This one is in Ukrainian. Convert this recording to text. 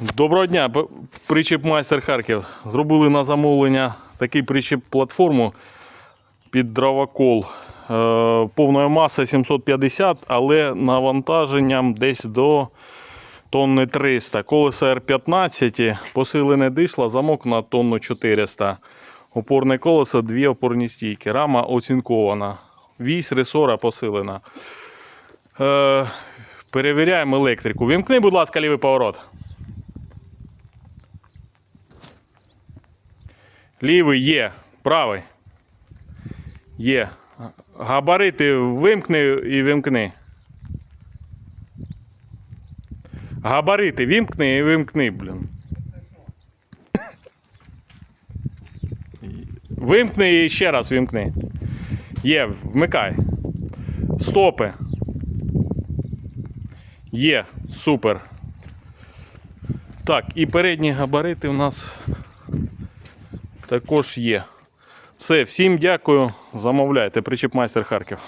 Доброго дня, причіп майстер Харків. Зробили на замовлення такий причіп платформу під дровокол. Повної маси 750, але навантаженням десь до тонни 300. Колесо R15, посилене дишло, замок на тонну 400. Опорне колесо, дві опорні стійки. Рама оцінкована. Вісь ресора посилена. Е, перевіряємо електрику. Вімкни, будь ласка, лівий поворот. Лівий є, правий. Є. Габарити вимкни і вимкни. Габарити вимкни і вимкни, блін. Вимкни і ще раз вимкни. Є, вмикай. Стопи. Є, супер. Так, і передні габарити у нас також є. Все, всім дякую. Замовляйте. Причіп майстер Харків.